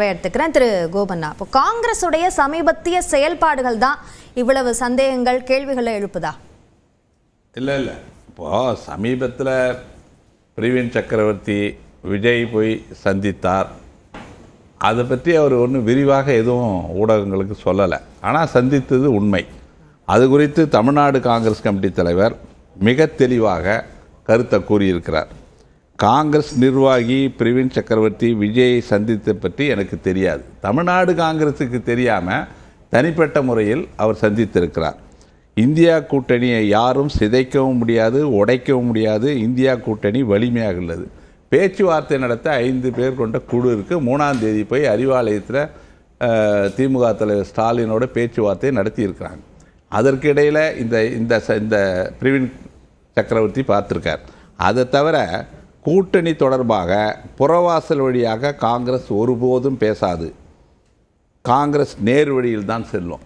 எடுத்துக்கிறேன் திரு கோபண்ணா இப்போ காங்கிரஸுடைய சமீபத்திய செயல்பாடுகள் தான் இவ்வளவு சந்தேகங்கள் கேள்விகளை எழுப்புதா? இல்லை இல்லை. இப்போது சமீபத்தில் பிரவீன் சக்கரவர்த்தி விஜய் போய் சந்தித்தார். அதை பற்றி அவர் ஒன்றும் விரிவாக எதுவும் ஊடகங்களுக்கு சொல்லலை. ஆனால் சந்தித்தது உண்மை. அது குறித்து தமிழ்நாடு காங்கிரஸ் கமிட்டி தலைவர் மிக தெளிவாக கருத்தை கூறியிருக்கிறார். காங்கிரஸ் நிர்வாகி பிரவீன் சக்கரவர்த்தி விஜயை சந்தித்த பற்றி எனக்கு தெரியாது. தமிழ்நாடு காங்கிரஸுக்கு தெரியாமல் தனிப்பட்ட முறையில் அவர் சந்தித்திருக்கிறார். இந்தியா கூட்டணியை யாரும் சிதைக்கவும் முடியாது உடைக்கவும் முடியாது. இந்தியா கூட்டணி வலிமையாக உள்ளது. பேச்சுவார்த்தை நடத்த ஐந்து பேர் கொண்ட குழு இருக்குது மூணாம் தேதி போய் அறிவாலயத்தில் திமுக தலைவர் ஸ்டாலினோட பேச்சுவார்த்தை நடத்தியிருக்கிறாங்க. அதற்கு இடையில் இந்த இந்த ச- இந்த பிரவீன் சக்கரவர்த்தி பார்த்துருக்கார். அதை தவிர கூட்டணி தொடர்பாக புறவாசல் வழியாக காங்கிரஸ் ஒருபோதும் பேசாது. காங்கிரஸ் நேர் வழியில் தான் செல்லும்.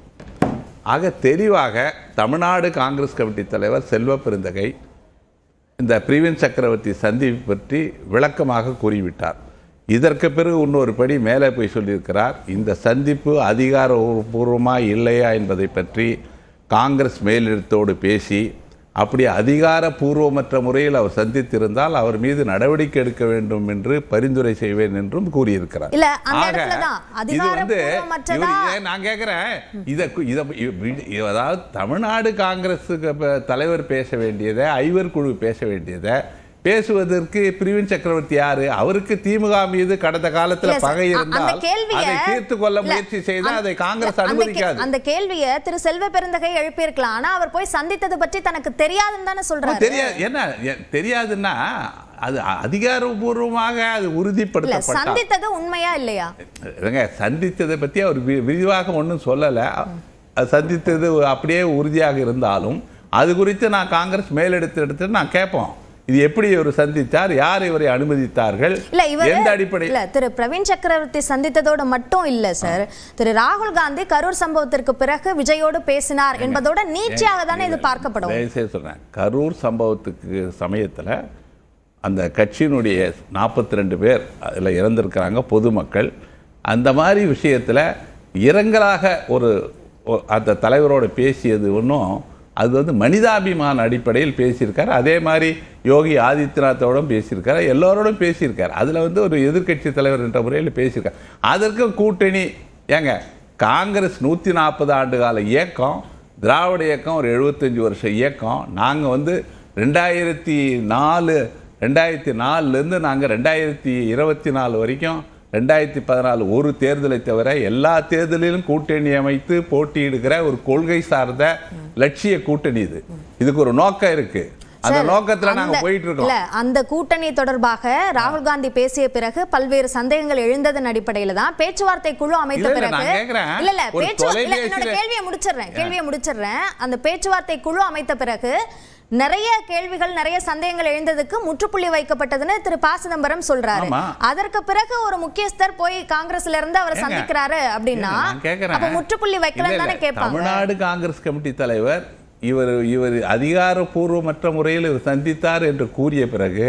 ஆக தெளிவாக தமிழ்நாடு காங்கிரஸ் கமிட்டி தலைவர் செல்வ பெருந்தகை இந்த பிரவீன் சக்கரவர்த்தி சந்திப்பு பற்றி விளக்கமாக கூறிவிட்டார். இதற்கு பிறகு இன்னொரு படி மேலே போய் சொல்லியிருக்கிறார் இந்த சந்திப்பு அதிகாரபூர்வமாக இல்லையா என்பதை பற்றி காங்கிரஸ் மேலிடத்தோடு பேசி அப்படி அதிகாரபூர்வமற்ற முறையில் அவர் சந்தித்திருந்தால் அவர் மீது நடவடிக்கை எடுக்க வேண்டும் என்று பரிந்துரை செய்வேன் என்றும் கூறியிருக்கிறார். ஆக, இது வந்து நான் கேட்குறேன் இதை இதை அதாவது தமிழ்நாடு காங்கிரஸுக்கு ப- தலைவர் பேச வேண்டியதை ஐவர் குழு பேச வேண்டியதை பேசுவதற்கு பிரவீன் சக்கரவர்த்தி யாரு? அவருக்கு திமுக மீது கடந்த காலத்துல பகை இருந்தால் கேள்விய- அதை தீர்த்து கொள்ள முயற்சி செய்தால் அதை காங்கிரஸ் அனுமதிக்காது. அந்த கேள்வியை திரு செல்வ பெருந்தகை எழுப்பியிருக்கலாம். ஆனா அவர் போய் சந்தித்தது பற்றி தனக்கு தெரியாதுன்னு தானே சொல்றாரு. தெரியாது என்ன தெரியாதுன்னா அது அதிகாரபூர்வமாக அது இல்ல உறுதிப்படுத்தப்பட்டால். சந்தித்தது உண்மையா இல்லையா? சந்தித்ததை பற்றி அவர் விரிவாக ஒன்றும் சொல்லலை. சந்தித்தது அப்படியே உறுதியாக இருந்தாலும் அது குறித்து நான் காங்கிரஸ் மேலெடுத்து எடுத்து நான் கேட்போம். இது எப்படி இவர் சந்தித்தார்? யார் இவரை அனுமதித்தார்கள்? எந்த அடிப்படை இல்ல திரு பிரவீன் சக்கரவர்த்தி சந்தித்ததோட மட்டும் இல்ல சார். திரு ராகுல் காந்தி கரூர் சம்பவத்திற்கு பிறகு விஜயோடு பேசினார் என்பதோட நீட்சியாக தானே இது பார்க்கப்படும். சொல்றேன். கரூர் சம்பவத்துக்கு சமயத்தில் அந்த கட்சியினுடைய நாற்பத்தி ரெண்டு பேர் அதில் இறந்திருக்கிறாங்க பொதுமக்கள். அந்த மாதிரி விஷயத்தில் இரங்கலாக ஒரு அந்த தலைவரோட பேசியது ஒன்றும் அது வந்து மனிதாபிமான அடிப்படையில் பேசியிருக்காரு. அதே மாதிரி யோகி ஆதித்யநாத்தோடும் பேசியிருக்கார். எல்லோரோடும் பேசியிருக்கார். அதில் வந்து ஒரு எதிர்க்கட்சி தலைவர் என்ற முறையில் பேசியிருக்காரு. அதற்கு கூட்டணி ஏங்க காங்கிரஸ் நூற்றி நாற்பது ஆண்டு கால இயக்கம் திராவிட இயக்கம் ஒரு எழுபத்தஞ்சு வருஷம் இயக்கம். நாங்கள் வந்து ரெண்டாயிரத்தி நாலு ரெண்டாயிரத்தி நாலுலேருந்து நாங்கள் ரெண்டாயிரத்தி இருபத்தி நாலு வரைக்கும் ரெண்டாயிரத்தி பதினாலு ஒரு தேர்தலை தவிர எல்லா தேர்தலிலும் கூட்டணி அமைத்து போட்டியிடுகிற ஒரு கொள்கை சார்ந்த லட்சிய கூட்டணி இது. இதுக்கு ஒரு நோக்கம் இருக்கு. அந்த நோக்கத்துல நாங்க போயிட்டு இருக்கோம் இல்ல அந்த கூட்டணி தொடர்பாக ராகுல் காந்தி பேசிய பிறகு பல்வேறு சந்தேகங்கள் எழுந்ததன் அடிப்படையில தான் பேச்சுவார்த்தை குழு அமைத்த பிறகு. இல்ல இல்ல ஒரு பேச்சு இல்ல, என்னோட தொலைபேசியில- கேள்வியை முடிச்சிடுறேன் கேள்வியை முடிச்சிடுறேன். அந்த பேச்சுவார்த்தை குழு அமைத்த பிறகு நிறைய கேள்விகள் நிறைய சந்தேகங்கள் எழுந்ததுக்கு முற்றுப்புள்ளி வைக்கப்பட்டதுன்னு திரு ப சிதம்பரம் சொல்றாரு. அதற்கு பிறகு ஒரு முக்கியஸ்தர் போய் காங்கிரஸ்ல இருந்து அவர் சந்திக்கிறாரு அப்படின்னா. அப்ப முற்றுப்புள்ளி வைக்கலாம் தானே கேட்பாங்க தமிழ்நாடு காங்கிரஸ் கமிட்டி தலைவர் இவர் இவர் அதிகாரப்பூர்வமற்ற முறையில் இவர் சந்தித்தார் என்று கூறிய பிறகு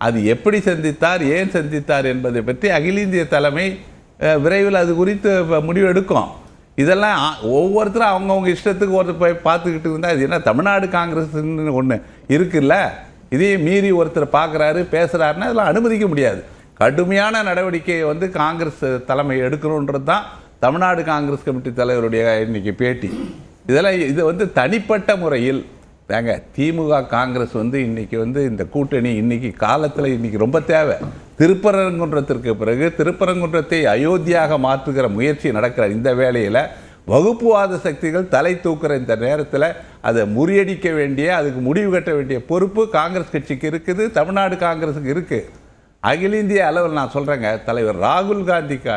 அது எப்படி சந்தித்தார் ஏன் சந்தித்தார் என்பதை பற்றி அகில இந்திய தலைமை விரைவில் அது குறித்து ப- முடிவு எடுக்கும் இதெல்லாம் ஒவ்வொருத்தரும் அவங்கவுங்க இஷ்டத்துக்கு ஒருத்தர் போய் பார்த்துக்கிட்டு இருந்தால் இது என்ன தமிழ்நாடு காங்கிரஸ்ன்னு ஒன்று இருக்குல்ல? இதையும் மீறி ஒருத்தர் பார்க்குறாரு பேசுகிறாருன்னா இதெல்லாம் அனுமதிக்க முடியாது. கடுமையான நடவடிக்கையை வந்து காங்கிரஸ் தலைமை எடுக்கணுன்றது தான் தமிழ்நாடு காங்கிரஸ் கமிட்டி தலைவருடைய இன்னைக்கு பேட்டி. இதெல்லாம் இது வந்து தனிப்பட்ட முறையில் ஏங்க திமுக காங்கிரஸ் வந்து இன்னைக்கு வந்து இந்த கூட்டணி இன்னைக்கு காலத்தில் இன்னைக்கு ரொம்ப தேவை. திருப்பரங்குன்றத்திற்கு பிறகு திருப்பரங்குன்றத்தை அயோத்தியாக மாற்றுகிற முயற்சி நடக்கிற இந்த வேளையில் வகுப்புவாத சக்திகள் தலை தூக்குற இந்த நேரத்தில் அதை முறியடிக்க வேண்டிய அதுக்கு முடிவு கட்ட வேண்டிய பொறுப்பு காங்கிரஸ் கட்சிக்கு இருக்குது தமிழ்நாடு காங்கிரஸுக்கு இருக்குது அகில இந்திய அளவில் நான் சொல்கிறேங்க தலைவர் ராகுல் காந்தி கா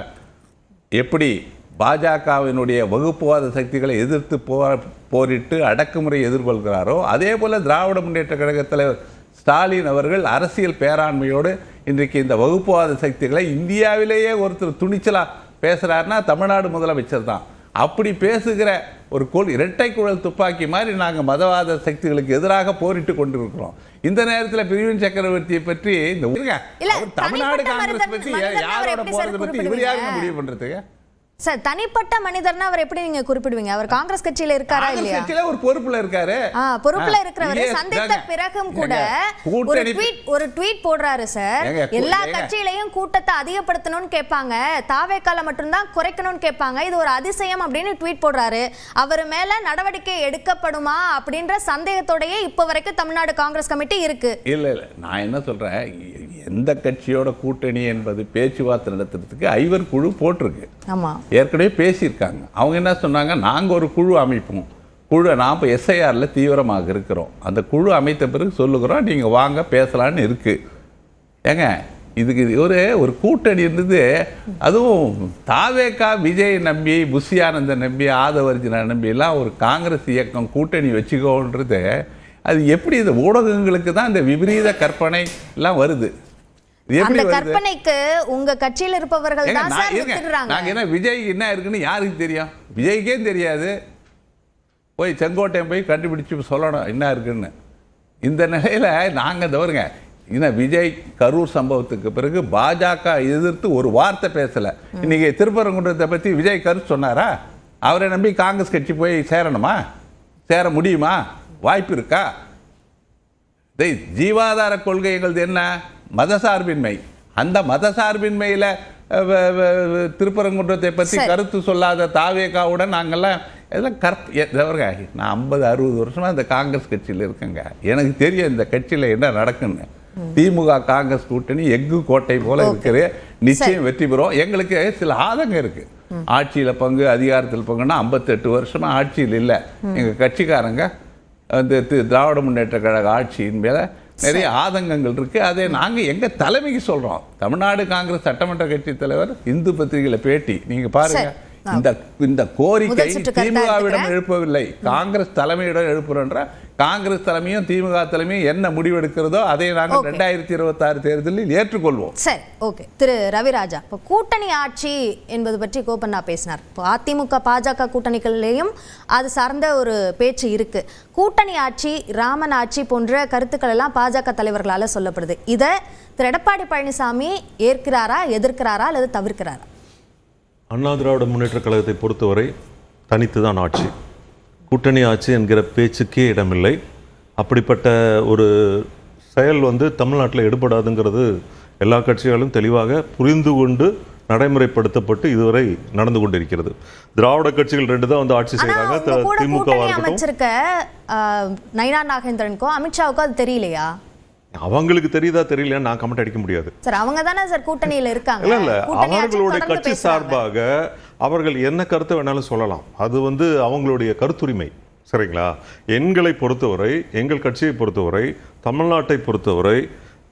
எப்படி பாஜகவினுடைய வகுப்புவாத சக்திகளை எதிர்த்து போ போரிட்டு அடக்குமுறை எதிர்கொள்கிறாரோ அதே போல் திராவிட முன்னேற்ற கழக தலைவர் ஸ்டாலின் அவர்கள் அரசியல் பேராண்மையோடு இன்றைக்கு இந்த வகுப்புவாத சக்திகளை இந்தியாவிலேயே ஒருத்தர் துணிச்சலா பேசுறாருன்னா தமிழ்நாடு முதலமைச்சர் தான். அப்படி பேசுகிற ஒரு கோல் இரட்டை குழல் துப்பாக்கி மாதிரி நாங்கள் மதவாத சக்திகளுக்கு எதிராக போரிட்டு கொண்டிருக்கிறோம். இந்த நேரத்தில் பிரிவின் சக்கரவர்த்தியை பற்றி இந்த தமிழ்நாடு காங்கிரஸ் பற்றி யாரோட போறதை பற்றி இவர்? யாருங்க முடிவு பண்றதுக்கு சார் தனிப்பட்ட மனிதர்னா அவர் எப்படி நீங்க குறிப்பிடுவீங்க? அவர் காங்கிரஸ் கட்சியில இருக்காரா இல்லையா? கட்சியில ஒரு பொறுப்புல இருக்காரு. பொறுப்புல இருக்கிறவர். சந்தித்த. பிறகும் கூட ஒரு ட்வீட் ஒரு ட்வீட் போடுறாரு சார். எல்லா. கட்சியிலையும் கூட்டத்தை அதிகப்படுத்தணும்னு கேட்பாங்க. தாவேக்கால மட்டும்தான் குறைக்கணும்னு கேட்பாங்க. இது ஒரு அதிசயம் அப்படின்னு ட்வீட் போடுறாரு. அவர் மேல நடவடிக்கை எடுக்கப்படுமா அப்படின்ற சந்தேகத்தோடயே இப்ப வரைக்கும் தமிழ்நாடு காங்கிரஸ் கமிட்டி இருக்கு. இல்ல இல்ல. நான் என்ன சொல்றேன்? எந்த கட்சியோட கூட்டணி என்பது பேச்சுவார்த்தை நடத்துறதுக்கு ஐவர் குழு போட்டிருக்கு. ஆமா. ஏற்கனவே பேசியிருக்காங்க. அவங்க என்ன சொன்னாங்க? நாங்கள் ஒரு குழு அமைப்போம். குழு நாம் இப்போ எஸ்ஐஆரில் தீவிரமாக இருக்கிறோம். அந்த குழு அமைத்த பிறகு சொல்லுகிறோம் நீங்கள் வாங்க பேசலான்னு இருக்குது ஏங்க இதுக்கு இது ஒரு ஒரு கூட்டணி இருந்தது. அதுவும் தாவேக்கா விஜய் நம்பி புஷி நம்பி ஆதவர்ஜினா நம்பியெல்லாம் ஒரு காங்கிரஸ் இயக்கம் கூட்டணி வச்சுக்கோன்றது அது எப்படி இந்த ஊடகங்களுக்கு தான் இந்த விபரீத கற்பனை எல்லாம் வருது? அந்த கற்பனைக்கு உங்க கட்சியில் இருப்பவர்கள் தான் சார் இருங்க. வித்துடுறாங்க நாங்க என்ன விஜய் என்ன இருக்குன்னு யாருக்கு தெரியும்? விஜய்க்கே தெரியாது. போய் செங்கோட்டையன் போய் கண்டுபிடிச்சு சொல்லணும் என்ன இருக்குன்னு. இந்த நிலையில நாங்க தவறுங்க என்ன விஜய் கரூர் சம்பவத்துக்கு பிறகு பாஜக எதிர்த்து ஒரு வார்த்தை பேசல. இன்னைக்கு திருப்பரங்குன்றத்தை பத்தி விஜய் கருத்து சொன்னாரா? அவரை நம்பி காங்கிரஸ் கட்சி போய் சேரணுமா? சேர முடியுமா? வாய்ப்பு இருக்கா? ஜீவாதார கொள்கை எங்களுது என்ன? மதசார்பின்மை. அந்த மதசார்பின்மையில திருப்பரங்குன்றத்தை பற்றி. கருத்து சொல்லாத தாவேக்காவுடன் நாங்கெல்லாம் எல்லாம் கற்ப தவிர்ங்க, நான் ஐம்பது அறுபது வருஷமா இந்த காங்கிரஸ் கட்சியில் இருக்கேங்க. எனக்கு தெரியும் இந்த கட்சியில் என்ன நடக்குன்னு. திமுக காங்கிரஸ் கூட்டணி எஃகு கோட்டை போல இருக்குது. நிச்சயம் வெற்றி பெறும். எங்களுக்கு சில ஆதங்கம் இருக்கு. ஆட்சியில பங்கு அதிகாரத்தில் பங்குன்னா ஐம்பத்தெட்டு வருஷமா ஆட்சியில் இல்லை. எங்க கட்சிக்காரங்க அந்த தி- திராவிட முன்னேற்ற கழக ஆட்சியின் மேல நிறைய ஆதங்கங்கள் இருக்கு. அதை நாங்க எங்க தலைமைக்கு சொல்றோம். தமிழ்நாடு காங்கிரஸ் சட்டமன்ற கட்சி தலைவர் இந்து பத்திரிகையில பேட்டி. நீங்க பாருங்க. சரி. இந்த இந்த கோரிக்கை திமுகவிடம். எழுப்பவில்லை. காங்கிரஸ் தலைமையிடம் எழுப்புறன்ற காங்கிரஸ் தலைமையும் திமுக தலைமையும் என்ன முடிவெடுக்கிறதோ அதை நாங்கள். ரெண்டாயிரத்தி இருபத்தாறு தேர்தலில் ஏற்றுக்கொள்வோம். சரி ஓகே. திரு ரவிராஜா இப்போ கூட்டணி ஆட்சி என்பது பற்றி கோபண்ணா பேசினார். இப்போ அதிமுக பாஜக கூட்டணிகள்லேயும் அது சார்ந்த ஒரு பேச்சு இருக்கு. கூட்டணி ஆட்சி ராமன் ஆட்சி போன்ற கருத்துக்கள் எல்லாம் பாஜக தலைவர்களால சொல்லப்படுது. இதை திரு எடப்பாடி பழனிசாமி ஏற்கிறாரா எதிர்க்கிறாரா அல்லது தவிர்க்கிறாரா? அண்ணா திராவிட முன்னேற்றக் கழகத்தை பொறுத்தவரை தனித்து தான் ஆட்சி. கூட்டணி ஆட்சி என்கிற பேச்சுக்கே இடமில்லை. அப்படிப்பட்ட ஒரு செயல் வந்து தமிழ்நாட்டில் எடுபடாதுங்கிறது எல்லா கட்சிகளும் தெளிவாக புரிந்து கொண்டு நடைமுறைப்படுத்தப்பட்டு இதுவரை நடந்து கொண்டிருக்கிறது. திராவிட கட்சிகள் ரெண்டு தான் வந்து ஆட்சி செய்கிறாங்க இருக்கட்டும். அமைச்சிருக்க நயினா நாகேந்திரனுக்கோ அமித்ஷாவுக்கோ அது தெரியலையா? அவங்களுக்கு தெரியுதா தெரியலையா நான் கமெண்ட் அடிக்க முடியாது. சார் அவங்க தானே சார் கூட்டணியில இருக்காங்க. இல்ல இல்ல அவர்களுடைய கட்சி. சார்பாக அவர்கள் என்ன கருத்தை வேணாலும் சொல்லலாம். அது வந்து அவங்களுடைய கருத்துரிமை சரிங்களா? எங்களை பொறுத்தவரை எங்கள் கட்சியை பொறுத்தவரை தமிழ்நாட்டை பொறுத்தவரை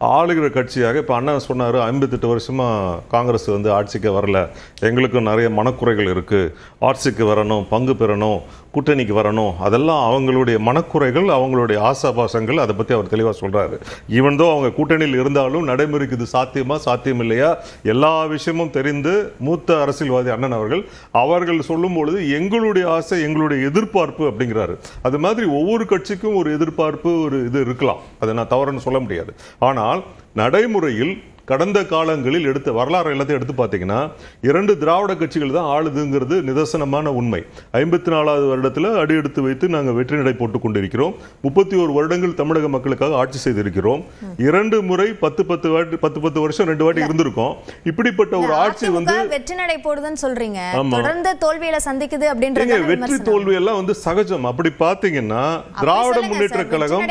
ஆளுகிற கட்சியாக இப்போ அண்ணா சொன்னார் ஐம்பத்தெட்டு வருஷமா காங்கிரஸ் வந்து ஆட்சிக்கு வரல. எங்களுக்கும் நிறைய மனக்குறைகள் இருக்கு. ஆட்சிக்கு வரணும் பங்கு பெறணும். கூட்டணிக்கு வரணும். அதெல்லாம் அவங்களுடைய மனக்குறைகள் அவங்களுடைய ஆசாபாசங்கள் அதை பற்றி அவர் தெளிவாக சொல்கிறாரு ஈவன் தோ அவங்க கூட்டணியில் இருந்தாலும் நடைமுறைக்கு இது சாத்தியமா சாத்தியம் இல்லையா எல்லா விஷயமும் தெரிந்து மூத்த அரசியல்வாதி அண்ணன் அவர்கள் அவர்கள் சொல்லும் பொழுது எங்களுடைய ஆசை எங்களுடைய எதிர்பார்ப்பு அப்படிங்கிறாரு. அது மாதிரி ஒவ்வொரு கட்சிக்கும் ஒரு எதிர்பார்ப்பு ஒரு இது இருக்கலாம். அதை நான் தவறுன்னு சொல்ல முடியாது. ஆனால் நடைமுறையில் கடந்த காலங்களில் எடுத்த வரலாறு எல்லாத்தையும் எடுத்து பார்த்தீங்கன்னா இரண்டு திராவிட கட்சிகள் தான் ஆளுதுங்கிறது நிதர்சனமான உண்மை. ஐம்பத்தி நாலாவது வருடத்தில் அடி எடுத்து வைத்து நாங்கள் வெற்றி நடை போட்டுக் கொண்டிருக்கிறோம். முப்பத்தி ஒரு வருடங்கள் தமிழக மக்களுக்காக ஆட்சி செய்திருக்கிறோம். இரண்டு முறை பத்து பத்து வாட்டி பத்து பத்து வருஷம் ரெண்டு வாட்டி இருந்திருக்கோம். இப்படிப்பட்ட ஒரு ஆட்சி வந்து வெற்றி நடை போடுதுன்னு சொல்றீங்க. தொடர்ந்து தோல்வியில சந்திக்குது அப்படின்றது வெற்றி. தோல்வி எல்லாம் வந்து சகஜம். அப்படி பாத்தீங்கன்னா திராவிட முன்னேற்ற கழகம்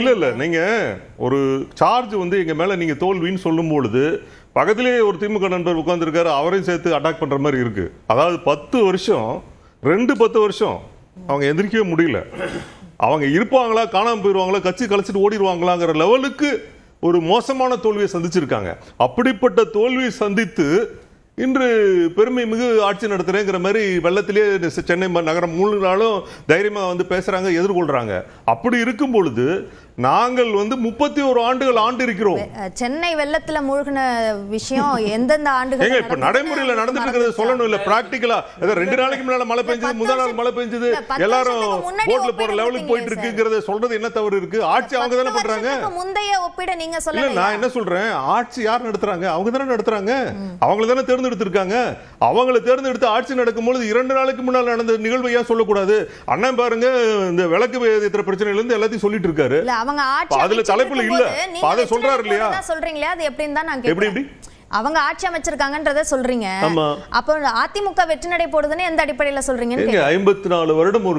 இல்ல இல்ல நீங்க ஒரு சார்ஜ் வந்து எங்க மேல நீங்க தோல்வின்னு சொல்லும் பொழுது பக்கத்திலேயே ஒரு திமுக நண்பர் உட்காந்துருக்காரு அவரையும் சேர்த்து அட்டாக் பண்ற மாதிரி இருக்கு. அதாவது பத்து வருஷம் ரெண்டு பத்து வருஷம் அவங்க எந்திரிக்கவே முடியல. அவங்க இருப்பாங்களா காணாம போயிடுவாங்களா கட்சி கலைச்சிட்டு ஓடிடுவாங்களாங்கிற லெவலுக்கு ஒரு மோசமான தோல்வியை சந்திச்சிருக்காங்க. அப்படிப்பட்ட தோல்வியை சந்தித்து இன்று பெருமை மிகு ஆட்சி நடத்துறேங்கிற மாதிரி வெள்ளத்திலே சென்னை நகரம் மூணு நாளும் தைரியமா வந்து பேசுறாங்க எதிர்கொள்றாங்க. அப்படி இருக்கும் பொழுது நாங்கள் வந்து முப்பத்தி ஒரு ஆண்டுகள் ஆண்டு இருக்கிறோம் சென்னை வெள்ளத்துல மூழ்கின விஷயம் எந்தெந்த ஆண்டுகள் இப்ப நடைமுறையில நடந்துட்டு இருக்கிறத சொல்லணும் இல்ல பிராக்டிக்கலா ரெண்டு நாளைக்கு முன்னால மழை பெஞ்சது முதல் நாள் மழை பெஞ்சது. எல்லாரும் போட்ல போற லெவலுக்கு போயிட்டு இருக்குங்கிறத சொல்றது என்ன தவறு இருக்கு? ஆட்சி அவங்க தானே பண்றாங்க? முந்தைய ஒப்பிட நீங்க சொல்லல நான் என்ன சொல்றேன்? ஆட்சி யார் நடத்துறாங்க? அவங்க தானே நடத்துறாங்க. அவங்கள தானே தேர்ந்தெடுத்திருக்காங்க. அவங்கள தேர்ந்தெடுத்து ஆட்சி நடக்கும்பொழுது இரண்டு நாளைக்கு முன்னால் நடந்த நிகழ்வை ஏன் சொல்லக்கூடாது? அண்ணன் பாருங்க இந்த விளக்கு பிரச்சனையில இருந்து எல்லாத்தையும் சொல்லிட்டு இருக்காரு. அவங்க ஆட்சி அதுல தலைப்புல இல்ல. அதை சொல்றாரு இல்லையா? சொல்றீங்களே அது எப்படின்னு தான் நான் எப்படி, கேக்குறேன் அவங்க ஆட்சி அமைச்சிருக்காங்கன்றத சொல்றீங்க. அப்போ அதிமுக வெற்றி நடை போடுதுன்னு எந்த அடிப்படையில சொல்றீங்கன்னு ஏங்க ஐம்பத்தி நாலு வருடம் ஒரு